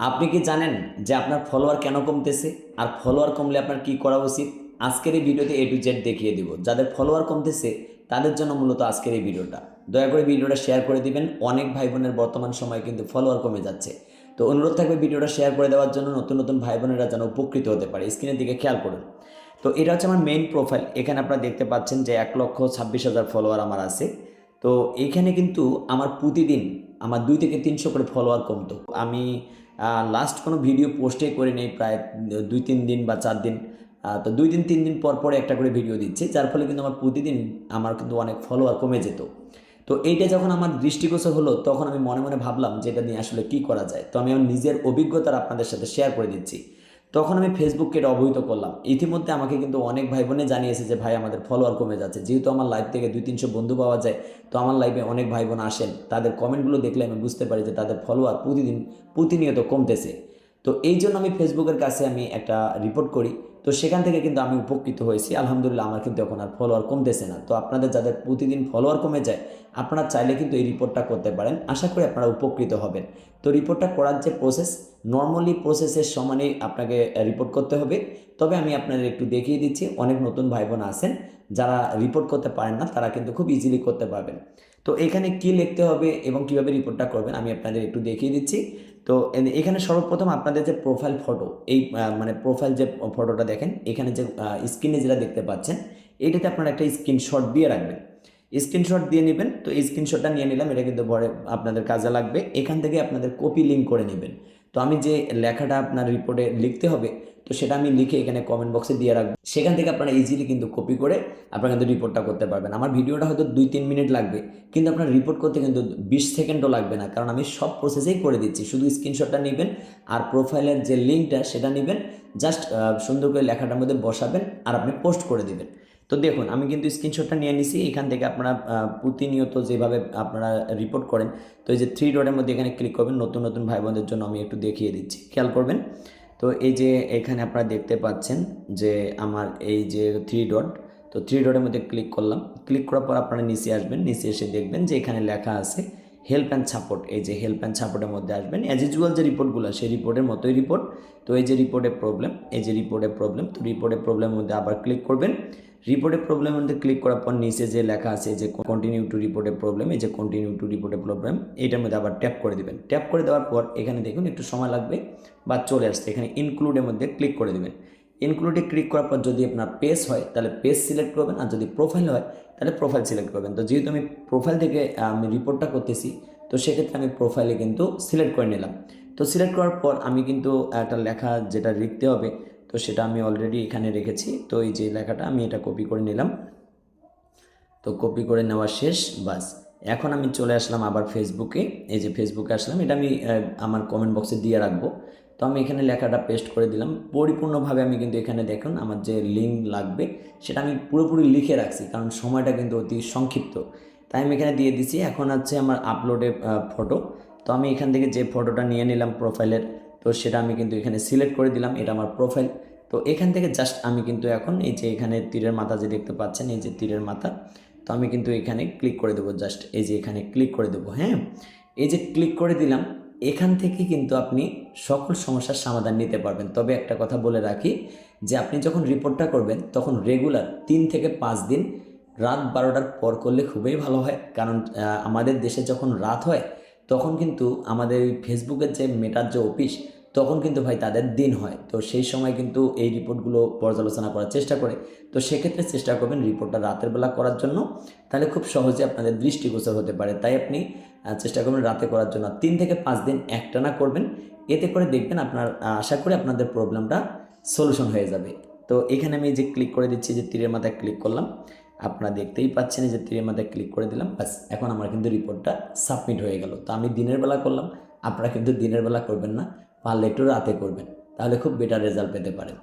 আপনি কি জানেন যে আপনার ফলোয়ার কেন কমতেছে? আর ফলোয়ার কমলে আপনার কি করা উচিত? আজকের এই ভিডিওতে এ টু জেড দেখিয়ে দিব। যাদের ফলোয়ার কমতেছে, তাদের জন্য মূলত আজকের এই ভিডিওটা। দয়া করে ভিডিওটা শেয়ার করে দিবেন। অনেক ভাই বোনের বর্তমান সময়ে কিন্তু ফলোয়ার কমে যাচ্ছে। তো অনুরোধ থাকবে ভিডিওটা শেয়ার করে দেওয়ার জন্য। নতুন নতুন ভাই বোনেরা যেন উপকৃত হতে পারে। স্ক্রিনের দিকে খেয়াল করুন। তো এটা হচ্ছে আমার মেইন প্রোফাইল এখানে আপনারা দেখতে পাচ্ছেন যে এক লক্ষ ছাব্বিশ হাজার ফলোয়ার আমার আছে। তো এইখানে কিন্তু আমার প্রতিদিন আমার দুই থেকে তিনশো করে ফলোয়ার কমতো। আমি লাস্ট কোনো ভিডিও পোস্টে করে নেই প্রায় দুই তিন দিন বা চার দিন। তো দুই দিন, তিন দিন পর পরে একটা করে ভিডিও দিচ্ছি, যার ফলে কিন্তু আমার প্রতিদিন আমার কিন্তু অনেক ফলোয়ার কমে যেত। তো এইটা যখন আমার দৃষ্টিগোচর হলো, তখন আমি মনে মনে ভাবলাম যে এটা নিয়ে আসলে কি করা যায়? তো আমি আমার নিজের অভিজ্ঞতার আপনাদের সাথে শেয়ার করে দিচ্ছি। তখন আমি ফেসবুককে এটা অবহিত করলাম। ইতিমধ্যে আমাকে কিন্তু অনেক ভাই বোনে জানিয়েছে যে, ভাই, আমাদের ফলোয়ার কমে যাচ্ছে। যেহেতু আমার লাইভ থেকে দুই তিনশো বন্ধু পাওয়া যায়, তো আমার লাইভে অনেক ভাই বোন আসেন। তাদের কমেন্টগুলো দেখলে আমি বুঝতে পারি যে, তাদের ফলোয়ার প্রতিদিন, প্রতিনিয়ত কমতেছে। তো এই জন্য আমি ফেসবুকের কাছে আমি একটা রিপোর্ট করি। তো সেখান থেকে কিন্তু আমি উপকৃত হয়েছি। আলহামদুলিল্লাহ, আমার কিন্তু এখন আর ফলোয়ার কমতেছে না। তো আপনাদের যাদের প্রতিদিন ফলোয়ার কমে যায়, আপনারা চাইলে কিন্তু এই রিপোর্টটা করতে পারেন। আশা করি আপনারা উপকৃত হবেন। তো রিপোর্টটা করার যে প্রসেস নর্মালি প্রসেসের সমানেই আপনাকে রিপোর্ট করতে হবে। তবে আমি আপনাদের একটু দেখিয়ে দিচ্ছি, অনেক নতুন ভাই বোন আছেন, যারা রিপোর্ট করতে পারেন না, তারা কিন্তু খুব ইজিলি করতে পারবেন। তো এখানে কি লিখতে হবে এবং কীভাবে রিপোর্টটা করবেন, আমি আপনাদের একটু দেখিয়ে দিচ্ছি। তো এখানে সর্বপ্রথম আপনাদের যে প্রোফাইল ফটো এই মানে প্রোফাইল যে ফটোটা দেখেন, এখানে যে স্ক্রিনে যেটা দেখতে পাচ্ছেন, এটাতে আপনারা একটা স্ক্রিনশট দিয়ে রাখবেন। স্ক্রিনশট দিয়ে নেবেন, তো এই স্ক্রিনশটটা নিয়ে নিলাম, এটা কিন্তু পরে আপনাদের কাজে লাগবে। এখান থেকে আপনাদের কপি লিঙ্ক করে নেবেন। তো আমি যে লেখাটা আপনার রিপোর্টে লিখতে হবে, তো সেটা আমি লিখে এখানে কমেন্ট বক্সে দিয়ে রাখব। সেখান থেকে আপনারা ইজিলি কিন্তু কপি করে আপনারা কিন্তু রিপোর্টটা করতে পারবেন। আমার ভিডিওটা হয়তো দুই তিন মিনিট লাগবে, কিন্তু আপনার রিপোর্ট করতে কিন্তু বিশ সেকেন্ডও লাগবে না, কারণ আমি সব প্রসেসেই করে দিচ্ছি। শুধু স্ক্রিনশটটা নেবেন আর প্রোফাইলের যে লিঙ্কটা সেটা নেবেন জাস্ট সুন্দর করে লেখাটার মধ্যে বসাবেন আর আপনি পোস্ট করে দিবেন। তো দেখুন, আমি কিন্তু স্ক্রিনশটটা নিয়ে নিছি, এখান থেকে আপনারা প্রতিনিয়ত যেভাবে আপনারা রিপোর্ট করেন, তো এই যে থ্রি ডটের মধ্যে এখানে ক্লিক করবেন, নতুন নতুন ভাই বোনদের জন্য আমি একটু দেখিয়ে দিচ্ছি, খেয়াল করবেন। তো এই যে এখানে আপনারা দেখতে পাচ্ছেন যে আমার এই যে থ্রি ডট তো থ্রি ডটের মধ্যে ক্লিক করলাম ক্লিক করার পর আপনারা নিচে আসবেন, নিচে এসে দেখবেন যে এখানে লেখা আছে হেল্প অ্যান্ড সাপোর্ট এই যে হেল্প অ্যান্ড সাপোর্টের মধ্যে আসবেন অ্যাজ ইউজুয়াল যে রিপোর্টগুলো সেই রিপোর্টের মতোই রিপোর্ট তো এই যে রিপোর্টের প্রবলেম এই যে রিপোর্টের প্রবলেম তো রিপোর্টের প্রবলেমের মধ্যে আবার ক্লিক করবেন রিপোর্টের প্রবলেমের মধ্যে ক্লিক করার পর নিচে যে লেখা আছে যে কন্টিনিউ টু রিপোর্টের প্রবলেম এই যে কন্টিনিউ টু রিপোর্টের প্রবলেম এইটার মধ্যে আবার ট্যাপ করে দিবেন। ট্যাপ করে দেওয়ার পর এখানে দেখুন একটু সময় লাগবে বা চলে আসছে। এখানে ইনক্লুডের মধ্যে ক্লিক করে দেবেন। ইনক্লুডে ক্লিক করার পর যদি আপনার পেজ হয়, তাহলে পেজ সিলেক্ট করবেন আর যদি প্রোফাইল হয়, তাহলে প্রোফাইল সিলেক্ট করবেন। তো যেহেতু আমি প্রোফাইল থেকে আমি রিপোর্টটা করতেছি, তো সেক্ষেত্রে আমি প্রোফাইলে কিন্তু সিলেক্ট করে নিলাম। তো সিলেক্ট করার পর আমি কিন্তু একটা লেখা যেটা লিখতে হবে তো সেটা আমি অলরেডি এখানে রেখেছি। তো এই যে লেখাটা আমি এটা কপি করে নিলাম। তো কপি করে নেওয়া শেষ, বাস। এখন আমি চলে আসলাম আবার ফেসবুকে এই যে ফেসবুকে আসলাম, এটা আমি আমার কমেন্ট বক্সে দিয়ে রাখব। তো আমি এখানে লেখাটা পেস্ট করে দিলাম। পরিপূর্ণভাবে আমি কিন্তু এখানে দেখুন, আমার যে লিঙ্ক লাগবে, সেটা আমি পুরোপুরি লিখে রাখছি, কারণ সময়টা কিন্তু অতি সংক্ষিপ্ত। তাই আমি এখানে দিয়ে দিচ্ছি এখন আছে আমার আপলোডে ফটো তো আমি এখান থেকে যে ফটোটা নিয়ে নিলাম প্রোফাইলের তো সেটা আমি কিন্তু এখানে সিলেক্ট করে দিলাম, এটা আমার প্রোফাইল তো এখান থেকে জাস্ট আমি কিন্তু এখন এই যে এখানে তীরের মাথা যে দেখতে পাচ্ছেন, এই যে তীরের মাথা, তো আমি কিন্তু এখানে ক্লিক করে দেবো জাস্ট এই যে এখানে ক্লিক করে দেবো হ্যাঁ? এই যে ক্লিক করে দিলাম, এখান থেকে কিন্তু আপনি সকল সমস্যার সমাধান নিতে পারবেন। তবে একটা কথা বলে রাখি যে আপনি যখন রিপোর্টটা করবেন, তখন রেগুলার তিন থেকে পাঁচ দিন রাত বারোটার পর করলে খুবই ভালো হয়। কারণ আমাদের দেশে যখন রাত হয়, তখন কিন্তু আমাদের ফেসবুকের যে মেটার যে অফিস তখন কিন্তু ভাই তাদের দিন হয়। তো সেই সময় কিন্তু এই রিপোর্টগুলো পর্যালোচনা করার চেষ্টা করে। তো সেক্ষেত্রে চেষ্টা করবেন রিপোর্টটা রাতের বেলা করার জন্য। তাহলে খুব সহজে আপনাদের দৃষ্টিগোচর হতে পারে। তাই আপনি চেষ্টা করবেন রাতে করার জন্য। তিন থেকে পাঁচ দিন একটানা করবেন। এতে করে দেখবেন আপনার আশা করি আপনাদের প্রবলেমটা সলিউশন হয়ে যাবে। তো এখানে আমি যে ক্লিক করে দিচ্ছি যে তীরের মাথায় ক্লিক করলাম, আপনারা দেখতেই পাচ্ছেন যে তীরের মাথায় ক্লিক করে দিলাম। ব্যাস, এখন আমার কিন্তু রিপোর্টটা সাবমিট হয়ে গেল। তো আমি দিনের বেলা করলাম, আপনারা কিন্তু দিনের বেলা করবেন না। পারলে একটু রাতে করবেন তাহলে খুব বেটার রেজাল্ট পেতে পারেন।